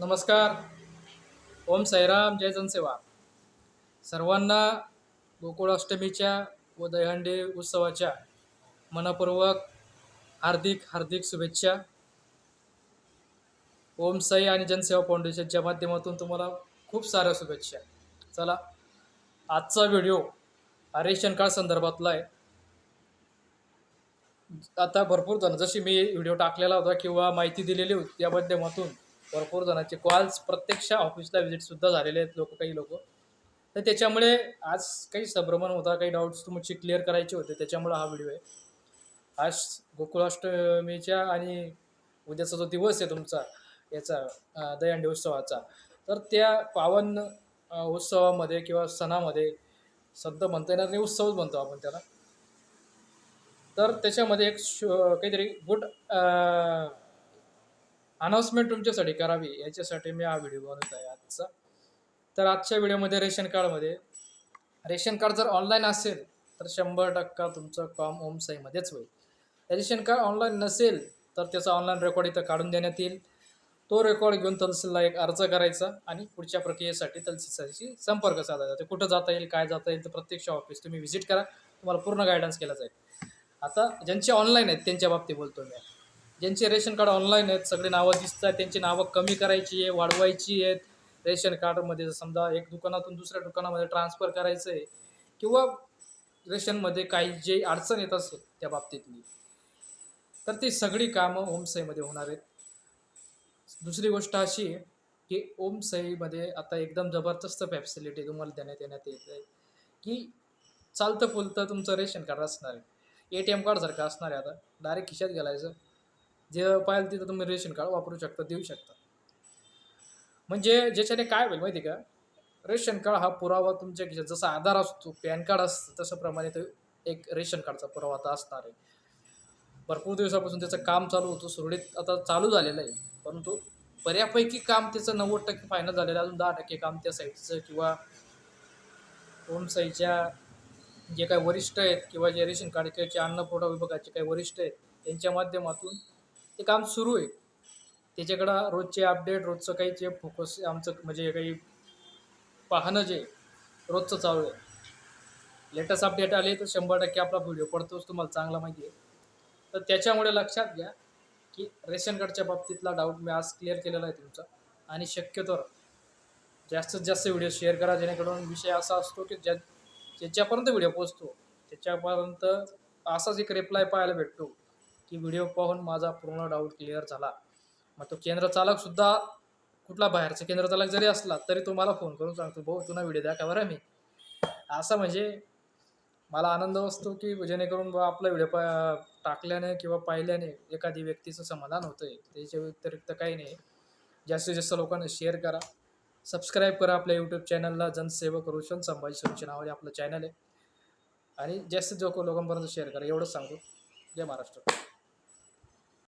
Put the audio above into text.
नमस्कार. ओम साईराम जय जनसेवा. सर्वांना गोकुळाष्टमीच्या व दहीहंडी उत्सवाच्या मनपूर्वक हार्दिक हार्दिक शुभेच्छा. ओम साई आणि जनसेवा फाउंडेशनच्या माध्यमातून तुम्हाला खूप साऱ्या शुभेच्छा. चला आजचा व्हिडिओ आरेशन रेशन कार्ड संदर्भातला आहे. आता भरपूर जण जशी मी व्हिडिओ टाकलेला होता किंवा माहिती दिलेली होती त्या माध्यमातून भरपूर जणांचे कॉल्स प्रत्यक्ष ऑफिसला व्हिजिटसुद्धा झालेले आहेत लोक काही लोक. तर त्याच्यामुळे आज काही संभ्रमण होता काही डाऊट्स तुमची क्लिअर करायचे होते त्याच्यामुळे हा व्हिडिओ आहे. आज गोकुळाष्टमीच्या आणि उद्याचा जो दिवस आहे तुमचा याचा दहीहंडी उत्सवाचा तर त्या पावन उत्सवामध्ये किंवा सणामध्ये सध्या म्हणता येणार नाही उत्सवच म्हणतो आपण त्याला. तर त्याच्यामध्ये एक शो काहीतरी गुड अनाऊन्समेंट तुमच्यासाठी करावी याच्यासाठी मी हा व्हिडिओ बनवत आहे आजचा. तर आजच्या व्हिडिओमध्ये रेशन कार्डमध्ये रेशन कार्ड जर ऑनलाईन असेल तर शंभर टक्का तुमचं काम ओम साईमध्येच होईल. रेशन कार्ड ऑनलाईन नसेल तर त्याचा ऑनलाईन रेकॉर्ड इथं काढून देण्यात येईल. तो रेकॉर्ड घेऊन तहसीलला एक अर्ज करायचा आणि पुढच्या प्रक्रियेसाठी तहसीलशी संपर्क साधायचा. ते कुठं जाता येईल काय जाता येईल तर प्रत्यक्ष ऑफिस तुम्ही व्हिजिट करा. तुम्हाला पूर्ण गायडन्स केला जाईल. आता ज्यांचे ऑनलाईन आहेत त्यांच्या बाबतीत बोलतो मी. ज्यांचे रेशन कार्ड ऑनलाईन आहेत सगळे नावं दिसत आहेत त्यांची नावं कमी करायची आहे वाढवायची आहेत. रेशन कार्डमध्ये जर समजा एक दुकानातून दुसऱ्या दुकानामध्ये ट्रान्सफर करायचं आहे किंवा रेशनमध्ये काही जे अडचण येत असेल त्या बाबतीतली तर ती सगळी कामं ओमसईमध्ये होणार आहेत. दुसरी गोष्ट अशी आहे की ओमसईमध्ये आता एकदम जबरदस्त फॅसिलिटी तुम्हाला देण्यात येण्यात येत आहे की चालतं फुलतं तुमचं रेशन कार्ड असणार आहे. ए टी एम कार्डसारखं असणार आहे आता. डायरेक्ट खिशात घालायचं. जे पाहिजे तिथं तुम्ही रेशन कार्ड वापरू शकता देऊ शकता. म्हणजे ज्याच्याने काय होईल माहिती का? रेशन कार्ड हा पुरावा तुमच्या खिशात जसा आधार असतो पॅन कार्ड असतं तशाप्रमाणे तो एक रेशन कार्डचा पुरावा आता असणार आहे. भरपूर दिवसापासून त्याचं काम चालू होतं सुरळीत आता चालू झालेलं आहे. परंतु बऱ्यापैकी काम त्याचं नव्वद टक्के फायनल झालेलं आहे. अजून दहा टक्के काम त्या साईडचं किंवा ओम साईच्या जे काही वरिष्ठ आहेत किंवा जे रेशन कार्डचे अन्नपुरवठा विभागाचे काही वरिष्ठ आहेत त्यांच्या माध्यमातून ते काम सुरू आहे. त्याच्याकडं रोजचे अपडेट रोजचं काही जे फोकस आमचं म्हणजे काही पाहणं जे रोजचं चालू आहे. लेटेस्ट अपडेट आले तर शंभर टक्के आपला व्हिडिओ पडतोच तुम्हाला चांगला माहिती आहे. तर त्याच्यामुळे लक्षात घ्या की रेशन कार्डच्या बाबतीतला डाऊट मी आज क्लिअर केलेला आहे तुमचा. आणि शक्यतो जास्तीत जास्त व्हिडिओ शेअर करा जेणेकरून विषय असा असतो की ज्या ज्याच्यापर्यंत व्हिडिओ पोचतो त्याच्यापर्यंत असाच एक रिप्लाय पाहायला भेटतो. की व्हिडिओ पाहून माझा पूर्ण डाऊट क्लिअर झाला. मग तो केंद्र चालकसुद्धा कुठला बाहेरचा केंद्र चालक जरी असला तरी तो मला फोन करून सांगतो भाऊ तुला व्हिडिओ द्या का बरं मी? असं म्हणजे मला आनंद असतो की जेणेकरून बा आपला व्हिडिओ पा टाकल्याने किंवा पाहिल्याने एखादी व्यक्तीचं समाधान होतं आहे त्याच्या व्यतिरिक्त काही नाही. जास्तीत जास्त लोकांना शेअर करा. सबस्क्राईब करा आपल्या यूट्यूब चॅनलला जनसेवक रोशन संभाजी सोनचे नावाने आपलं चॅनल आहे. आणि जास्तीत जास्त लोकांपर्यंत शेअर करा. एवढंच सांगतो. जय महाराष्ट्र.